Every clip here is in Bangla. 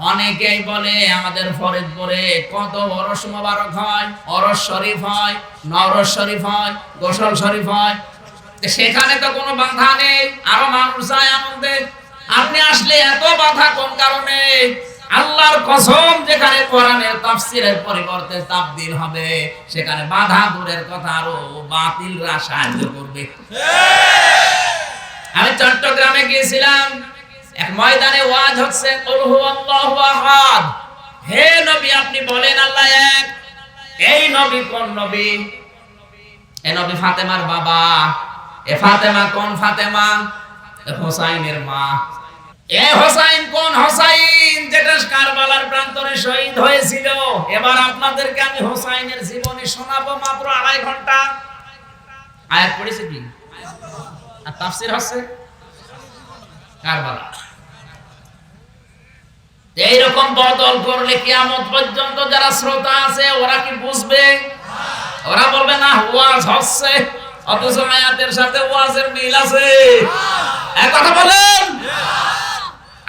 অনেকেই বলে আমাদের ফরিদপুরে কত অরস মোবারক হয় অরস শরীফ হয় নরস শরীফ হয় গোসল শরীফ হয়। সেখানে তো কোনো বাধা নেই আরও মানুষ যায় আনন্দে। আপনি আসলে এত বাধা কোন কারণে? আল্লাহর কসম যেখানে কোরআনের তাফসীরের পরিবর্তে তাবদীল হবে সেখানে বাধা দূরের কথা আরও বাতিলরা সাহায্য করবে। আমি চট্টগ্রামে গিয়েছিলাম এক ময়দানে ওয়াজ হচ্ছে হে নবী, আপনি বলেন, আল্লাহ এক। এই নবী কোন নবী? এ নবী ফাতেমার বাবা। এ ফাতেমা কোন ফাতেমা? হোসাইনের মা। এ হোসাইন কোন হোসাইন যেটা কারবালার প্রান্তরে শহীদ হয়েছিল? এবার আপনাদেরকে আমি হোসাইনের জীবনী শোনাবো মাত্র আড়াই ঘণ্টা। আয়াত পড়েছে কি? আর তাফসির হচ্ছে কারবালা। এইরকম বদল করলে কিয়ামত পর্যন্ত যারা শ্রোতা আছে, ওরা কি বুঝবে? ওরা বলবে, না, ওয়াজ হচ্ছে। অথচ আয়াতের সাথে ওয়াজের মিল আছে। এক কথা বলেন।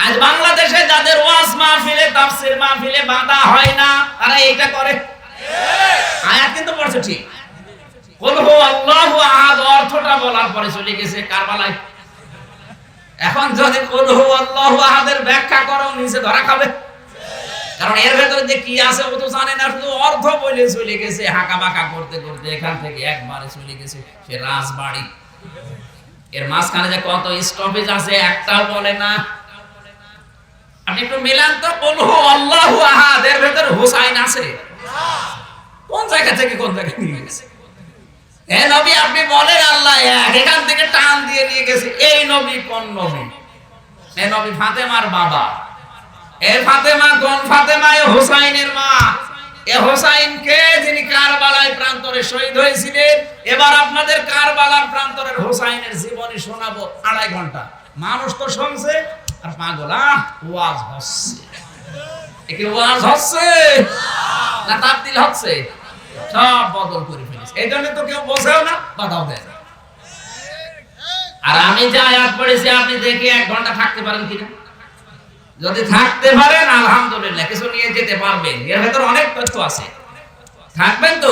আজ বাংলাদেশে যাদের ওয়াজ মাহফিলে, তাফসির মাহফিলে বাধা হয় না, তারা এইটা করে। আয়াত কিন্তু পড়ছে ঠিক। কুল হু আল্লাহু আহাদ অর্থটা বলার পরে চলে গেছে কারবালায়। এখন যদি ব্যাখ্যা করো, নিচে ধরা খাবে। কারণ এর ভেতরে যে কি আছে, ও তো জানে না, শুধু অর্থ বলে চলে গেছে হাঁকা বাঁকা করতে করতে এখান থেকে একবারে চলে গেছে, সে রাজবাড়ি। এর মাঝখানে যে কত স্টপেজ আছে, একটাও বলে না। আপনি একটু মিলান তো বলু আল্লাহু আহাদ, এর ভেতরে হুসাইন আছে। কোন জায়গা থেকে কোন জায়গায় নিয়ে গেছে? এ নবী, আপনি বলেন আল্লাহ এক। এখান থেকে টান দিয়ে নিয়ে গেছে। এই নবী কোন নবী? এ নবী, ফাতেমার বাবা। ফাতেমা কোন ফাতেমা? এ মা। এ হোসাইন কে? যিনি কারবালায় প্রান্তরে শহীদ হয়েছিলেন। এবার আপনাদের কারবালার প্রান্তরের হোসাইনের জীবনী শোনাবো আড়াই ঘণ্টা। মানুষ তো শুনছে, আর পাগলা ওয়াজ হচ্ছে। একে ওয়াজ হচ্ছে? না, তাবদিল হচ্ছে? সব বদল করে ফেলেছে। এই জন্য তো কেউ না, বাধাও দেয় না। আর আমি যা আয়াত পড়েছি, আপনি দেখে এক ঘণ্টা থাকতে পারেন কিনা? যদি থাকতে পারেন, আলহামদুলিল্লাহ, কিছু নিয়ে যেতে পারবেন। এর ভেতর অনেক তথ্য আছে। থাকবেন তো?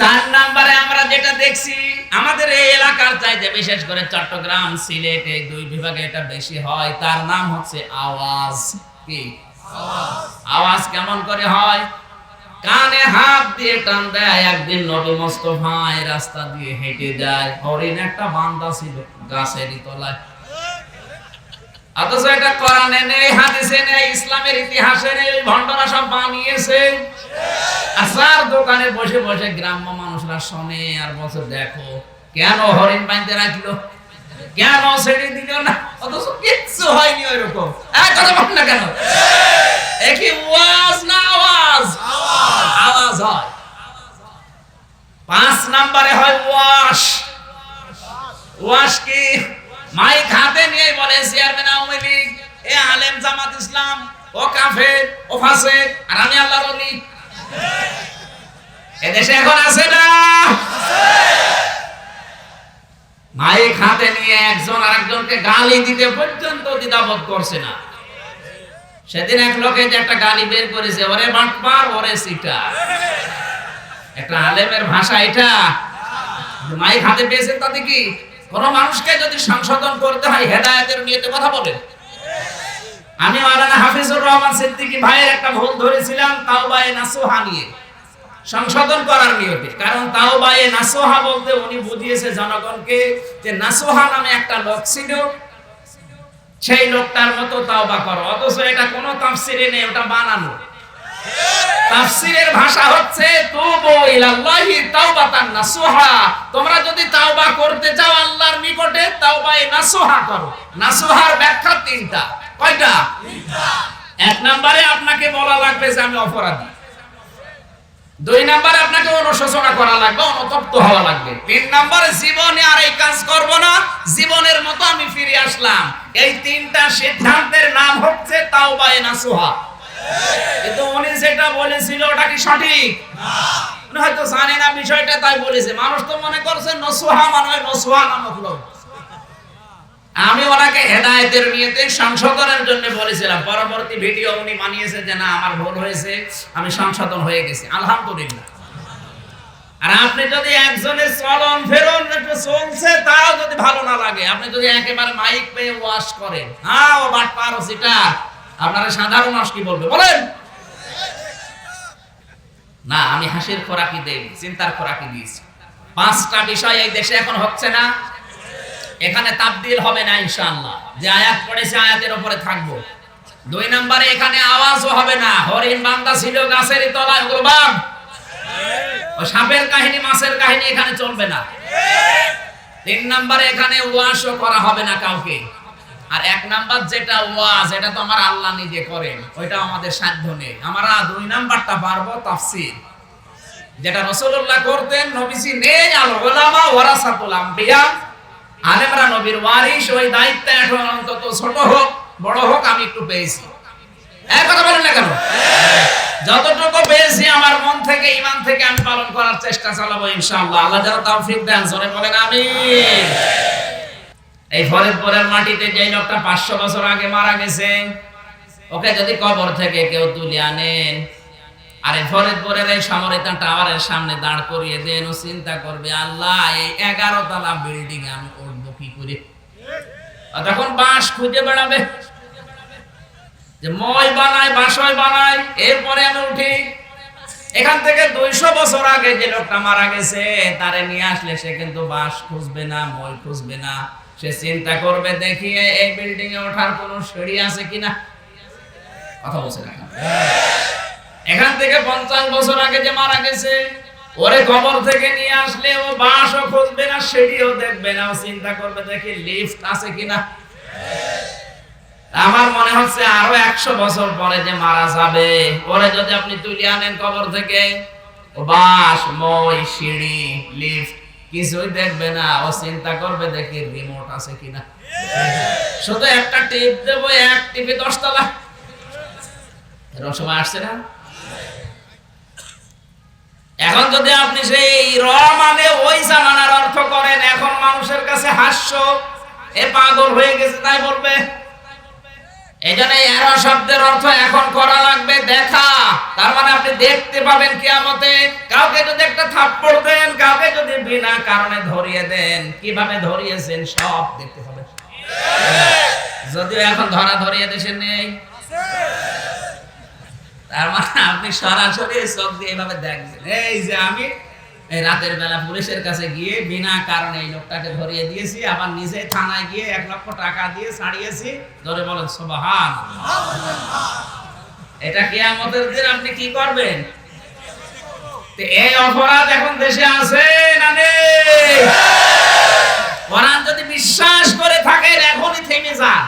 চার নাম্বারে আমরা যেটা দেখছি, আমাদের এই এলাকার চাইতে বিশেষ করে চট্টগ্রাম, সিলেট এই দুই বিভাগে এটা বেশি হয়। তার নাম হচ্ছে আওয়াজ। কি? আওয়াজ কেমন করে হয়? কানে হাত দিয়ে টান দেয়, একদিন নবী মোস্তফায় রাস্তা দিয়ে হেঁটে যায়। হরিণ একটা বান্দা ছিল গাছেরই তলায়। অথচ এটা কোরআনে নেই, হাদিসে নেই, ইসলামের ইতিহাসে নেই ভণ্ডরা সব বানিয়েছে। আসার দোকানে বসে বসে গ্রাম্য মানুষরা শোনে আর বসে দেখো, কেন হরিণ বাঁধতে রাখল? কেন ছেড়ে দিল না? অথচ কিচ্ছু হয়নি ওইরকম। কথা বল না কেন? একই ওয়াজ না আওয়াজ আওয়াজ হয়। পাঁচ নাম্বারে হয় ওয়াশ। ওয়াশ কি? মাইক হাতে নিয়ে বলে, চেয়ারম্যান আওয়ামী লীগ, এ আলেম জামাত ইসলাম, ও কাফের, ও ফাসে আর আমি আল্লাহর ওলি এদেশে এখন আছে না? মাইক হাতে নিয়ে একজন আরেকজনকে গালি দিতে পর্যন্ত দ্বিধাবোধ করছে না। সেদিন এক লোকে যে একটা গালি বের করেছে, ওরে বাটপার, ওরে সিটা। একটা আলেমের ভাষা এটা। মাইক হাতে পেয়েছেন তাতে কি? কোন মানুষকে যদি সংশোধন করতে হয়, হেদায়েতের নিয়তে কথা বলেন আমি মাওলানা হাফিজুর রহমান সিদ্দিকী ভাইয়ের একটা ভুল ধরেছিলাম, তাওবায়ে নাসুহা নিয়ে। সংশোধন করার নিয়তে। কারণ তাওবায়ে নাসুহা বলতে উনি বুঝিয়েছে জনগণকে যে নাসুহা নামে একটা লোক ছিল সেই লোকটার মতো তাওবা করো। অথচ এটা কোনো তাফসিরে নেই, ওটা বানানো। তাফসিরের ভাষা হচ্ছে, তুবু ইলাল্লাহি তাওবাতান নাসুহা। তোমরা যদি তাওবা করতে চাও আল্লাহর নিকটে, তাওবায়ে নাসুহা করো। নাসুহার ব্যাখ্যা তিনটা। কয়টা? এক নম্বরে আপনাকে বলা লাগবে যে আমি অপরাধী। দুই নম্বরে আপনাকে অনুশোচনা করা লাগবে, অনুতপ্ত হওয়া লাগবে। তিন নম্বরে জীবনে আর এই কাজ করব না। জীবনের মতো আমি ফিরে আসলাম। এই তিনটা সিদ্ধান্তের নাম হচ্ছে তাওবায়ে নাসুহা। কিন্তু উনি যেটা বলেছিল, ওটা কি সঠিক? উনি হয়তো জানে না বিষয়টা, তাই বলেছে। মানুষ তো মনে করছে নসুহা মানে নসুহা নামক লোক। আমি ওনাকে হেদায়েতের নিয়েতে সংশোধনের জন্য বলেছিলাম। পরবর্তী ভিডিও উনি মানিয়েছে যে, না, আমার ভুল হয়েছে, আমি সংশোধন হয়ে গেছি। আলহামদুলিল্লাহ। আর আপনি যদি একজনের চলন ফেরন একটু চলছে, তাও যদি ভালো না লাগে, আপনি যদি একেবারে মাইক পেয়ে ওয়াশ করেন। হ্যাঁ ও বাট পারো সেটা। আপনারা সাধারণ মানুষ কি বলবে? বলেন। না, আমি হাসির খোরাকি দেই, চিন্তার খোরাকি দিয়েছি। পাঁচটা বিষয় এই দেশে এখন হচ্ছে না। এখানে তাবদিল হবে না, ইনশাআল্লাহ। যে আয়াত পড়েছে, আয়াতের উপরে থাকব। দুই নম্বরে এখানে আওয়াজও হবে না। হরিণ বান্দা ছিল গাছের তলায়, ওগুলো বাম ও সাপের কাহিনী, মাছের কাহিনী এখানে চলবে না। তিন নম্বরে এখানে ওয়াশও করা হবে না কাউকে। আর এক নাম্বার যেটা ওয়াজ, এটা তো আমার আল্লাহ নিজে করেন ওইটা আমাদের সাধ্য নেই। আমরা দুই নাম্বারটা পারব তাফসির। যেটা রসুল্লাহ করতেন, নবীজি নেই, আল ওলামা ওয়ারাসাতুল আম্বিয়া। আলেমরা নবীর ওয়ারিস ওই দায়িত্ব এখন অন্তত ছোট হোক, বড় হোক, আমি একটু পেয়েছি। এক কথা বলেন না কেন? যতটুকু পেয়েছি আমার মন থেকে ইমান থেকে আমি পালন করার চেষ্টা চালাবো ইনশাআল্লাহ। আল্লাহ যেন তৌফিক দেন, জোরে বলেন আমিন। এই ফরিদপুরের মাটিতে যে লোকটা পাঁচশো বছর আগে মারা গেছে, ওকে যদি কবর থেকে কেউ তুলে আনেন, আর এই ফরিদপুরের এই সমরিতা টাওয়ারের সামনে দাঁড় করিয়ে দেন, ও চিন্তা করবে, আল্লাহ, এই এগারো তলা বিল্ডিং আমি উঠবো কি করে? তখন বাঁশ খুঁজে বেড়াবে। যে মই বানাই বাঁশই বানায় এরপরে আমি উঠি। এখান থেকে দুইশো বছর আগে যে লোকটা মারা গেছে, তারে নিয়ে আসলে সে কিন্তু বাঁশ খুঁজবে না, মই খুঁজবে না। সে চিন্তা করবে দেখিয়ে এই বিল্ডিং এ ওঠার কোন সিঁড়ি আছে কিনা? কথা বলছে না এখান থেকে পঞ্চাশ বছর আগে যে মারা গেছে, ওরে কবর থেকে নিয়ে আসলে ও বাঁশও খুঁজবে না, সিঁড়িও দেখবে না। ও চিন্তা করবে, দেখি লিফট আছে কিনা? আমার মনে হচ্ছে আরও একশো বছর পরে যে মারা যাবে। পরে যদি আপনি তুলে আনেন কবর থেকে। বাস, মই, সিঁড়ি লিফট কিছুই দেখবে না। ও চিন্তা করবে, দেখি রিমোট আছে কিনা। শুধু একটা টিপ দেবো, এক টিপে দশতলা। এরকম সময় আসছে না? এখন যদি আপনি সেই র মানে ওই জামানার অর্থ করেন, এখন মানুষের কাছে হাস্য, এ পাগল হয়ে গেছে, তাই বলবে। এই জন্য এরা শব্দের অর্থ এখন করা লাগবে দেখা। তার মানে আপনি দেখতে পাবেন কিয়ামতে। কাউকে যদি একটা থাপ্পড় দেন, কাউকে যদি বিনা কারণে ধরিয়ে দেন, কীভাবে ধরিয়েছেন সব দেখতে পাবেন। যদিও এখন ধরা ধরিয়ে দেশে নেই। তার মানে আপনি সরাসরি চোখ দিয়ে এভাবে দেখবেন। এই যে আমি রাতের বেলা পুলিশের কাছে গিয়ে বিনা কারণে এই লোকটাকে ধরিয়ে দিয়েছি আবার নিজে থানায় গিয়ে এক লক্ষ টাকা দিয়ে ছাড়িয়েছি। ধরে বলেন সোবাহান এটা কেয়ামতের দিন আপনি কি করবেন? এই অপরাধ এখন দেশে আছে না নেই? হ্যাঁ। যদি বিশ্বাস করে থাকেন এখনই থেমে যান।